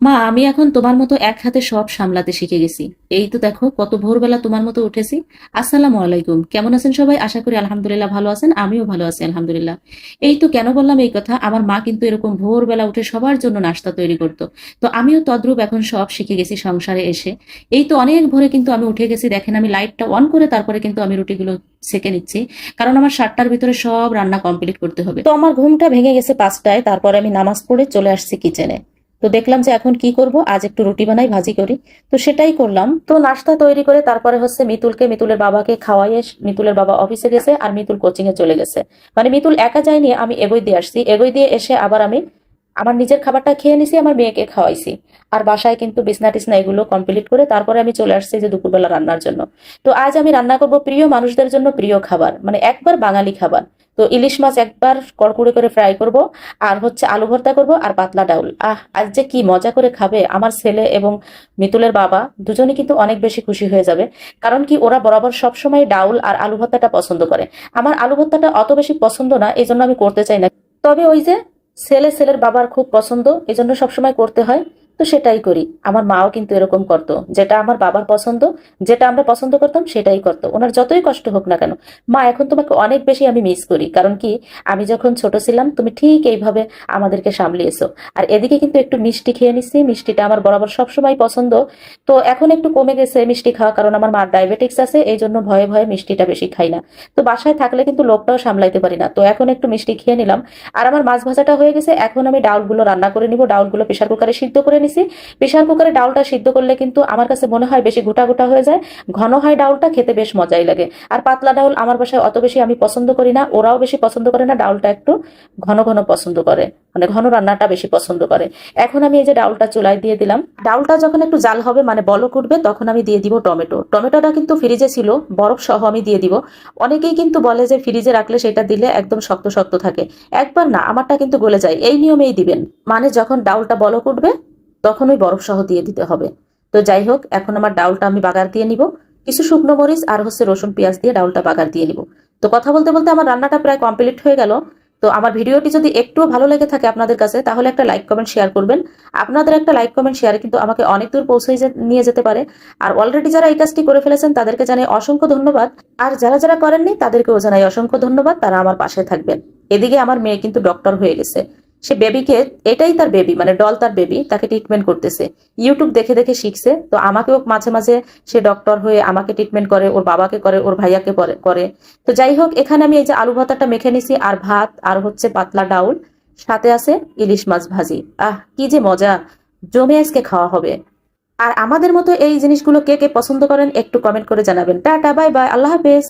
মা, আমি এখন তোমার মতো এক হাতে সব সামলাতে শিখে গেছি। এই তো দেখো, কত ভোরবেলা তোমার মতো উঠেছি। আসসালামু আলাইকুম। কেমন আছেন সবাই? আশা করি আলহামদুলিল্লাহ ভালো আছেন। আমিও ভালো আছি, আলহামদুলিল্লাহ। এই তো কেন বললাম এই কথা? আমার মা কিন্তু এরকম ভোরবেলা উঠে সবার জন্য নাস্তা তৈরি করতো। তো আমিও তদ্রূপ এখন সব শিখে গেছি সংসারে এসে। এই তো অনেক ভোরে কিন্তু আমি উঠে গেছি। দেখেন, আমি লাইটটা অন করে তারপরে কিন্তু আমি রুটিগুলো সেকে নিচ্ছি। কারণ আমার সাতটার ভিতরে সব রান্না কমপ্লিট করতে হবে। তো আমার ঘুমটা ভেঙে গেছে পাঁচটায়। তারপরে আমি নামাজ পড়ে চলে আসছি কিচেনে। তো দেখলাম যে এখন কি করব? আজ একটু রুটি বানাই, ভাজি করি। তো সেটাই করলাম। তো নাস্তা তৈরি করে তারপরে হচ্ছে মিতুলকে মিতুলের বাবাকে খাওয়াইয়ে মিতুলের বাবা অফিসে গেছে আর মিতুল কোচিং এ চলে গেছে। মানে মিতুল একা যায়নি, আমি এগোই দিয়ে আসছি। এগোই দিয়ে এসে আবার আমি আমার নিজের খাবারটা খেয়ে নিছি, আমার মেয়েকে খাওয়াইছি। আর বাসায় কিন্তু বিছনা টিসনা এগুলো কমপ্লিট করে তারপরে আমি চলে আসছি যে দুপুরবেলা রান্নার জন্য। তো আজ আমি রান্না করব প্রিয় মানুষদের জন্য প্রিয় খাবার মানে একবার বাঙালি খাবার। তো ইলিশ মাছ একবার কড়কুড়ে করে ফ্রাই করব, আর হচ্ছে আলু ভর্তা করব, আর পাতলা ডাউল। আহ, আজ যে কি মজা করে খাবে আমার ছেলে এবং মিতুলের বাবা দুজনে কিন্তু অনেক বেশি খুশি হয়ে যাবে। কারণ কি, ওরা বরাবর সব সময় ডাউল আর আলু ভর্তাটা পছন্দ করে। আমার আলু ভর্তাটা অত বেশি পছন্দ না এই জন্য আমি করতে চাই না। তবে ওই যে ছেলে ছেলের বাবার খুব পছন্দ এই জন্য সবসময় করতে হয়। তো সেটাই করি। আমার মাও কিন্তু এরকম করতো। যেটা আমার বাবার পছন্দ, যেটা আমরা পছন্দ করতাম সেটাই করতো। ওনার যতই কষ্ট হোক না কেন, মা, এখন তোমাকে অনেক বেশি আমি মিস করি। কারণ কি, আমি যখন ছোট ছিলাম, তুমি ঠিক এইভাবে আমাদেরকে সামলিয়েছো। আর এদিকে কিন্তু একটু মিষ্টি খেয়ে নিচ্ছি মিষ্টিটা আমার বরাবর সবসময় পছন্দ। তো এখন একটু কমে গেছে মিষ্টি খাওয়া, কারণ আমার মার ডায়াবেটিক্স আছে এই জন্য ভয়ে ভয়ে মিষ্টিটা বেশি খাই না। তো বাসায় থাকলে কিন্তু লোকটাও সামলাইতে পারি না। তো এখন একটু মিষ্টি খেয়ে নিলাম। আর আমার মাছ ভাজাটা হয়ে গেছে। এখন আমি ডাউলগুলো রান্না করে নিব। ডাউলগুলো প্রেশার কুকারে সিদ্ধ করে নিছি প্রেশার কুকারে ডাউলটা সিদ্ধ করলে কিন্তু আমার কাছে মনে হয় বেশি গোটা গোটা হয়ে যায়। ঘন হয় ডাউলটা খেতে বেশ মজাই লাগে। আর পাতলা ডাউল আমার বাসায় অত বেশি আমি পছন্দ করি না, ওরাও বেশি পছন্দ করে না ডাউলটা একটু ঘন ঘন পছন্দ করে। মানে ঘন রান্নাটা বেশি পছন্দ করে। এখন আমি এই যে ডাউলটা চুলায় দিয়ে দিলাম। ডাউলটা যখন একটু জাল হবে মানে বলক উঠবে, তখন আমি দিয়ে দিব টমেটো। টমেটোটা কিন্তু ফ্রিজে ছিল, বরফ সহ আমি দিয়ে দিব। অনেকেই কিন্তু বলে যে ফ্রিজে রাখলে সেটা দিলে একদম শক্ত শক্ত থাকে। একবার না, আমারটা কিন্তু গলে যায়। এই নিয়মেই দিবেন। মানে যখন ডাউলটা বলক উঠবে তখন ওই বরফ সহ দিয়ে দিতে হবে। তো যাই হোক, এখন আমার ডাউলটা আমি বাগার দিয়ে নিব। কিছু শুকনো মরিচ আর হচ্ছে রসুন পেঁয়াজ দিয়ে ডাউলটা বাগার দিয়ে নিব। তো কথা বলতে বলতে আমার রান্নাটা প্রায় কমপ্লিট হয়ে গেল। তো আমার ভিডিওটি যদি একটুও ভালো লেগে থাকে আপনাদের কাছে, তাহলে একটা লাইক, কমেন্ট, শেয়ার করবেন। আপনাদের একটা লাইক, কমেন্ট, শেয়ারে কিন্তু আমাকে অনেক দূর পৌঁছে নিয়ে যেতে পারে। আর অলরেডি যারা এই কাজটি করে ফেলেছেন, তাদেরকে জানাই অসংখ্য ধন্যবাদ। আর যারা যারা করেননি, তাদেরকেও জানাই অসংখ্য ধন্যবাদ। তারা আমার পাশে থাকবেন। এদিকে আমার মেয়ে কিন্তু ডক্টর হয়ে গেছে। সে বেবিকে এটাই তার বেবি মানে ডল তার বেবি তাকে ট্রিটমেন্ট করতেছে। ইউটিউব দেখে দেখে শিখছে, তো আমাকেও মাঝে মাঝে সে ডক্টর হয়ে আমাকে ট্রিটমেন্ট করে, ওর বাবাকে করে, ওর ভাইয়াকে করে। তো যাই হোক, এখানে আমি এই যে আলু ভাতাটা মেখে নিছি, আর ভাত, আর হচ্ছে পাতলা ডাউল, সাথে আছে ইলিশ মাছ ভাজি। আহ, কি যে মজা! জমে আজকে খাওয়া হবে। আর আমাদের মতো এই জিনিসগুলো কে কে পছন্দ করেন একটু কমেন্ট করে জানাবেন। টাটা বাই বাই আল্লাহ হাফেজ।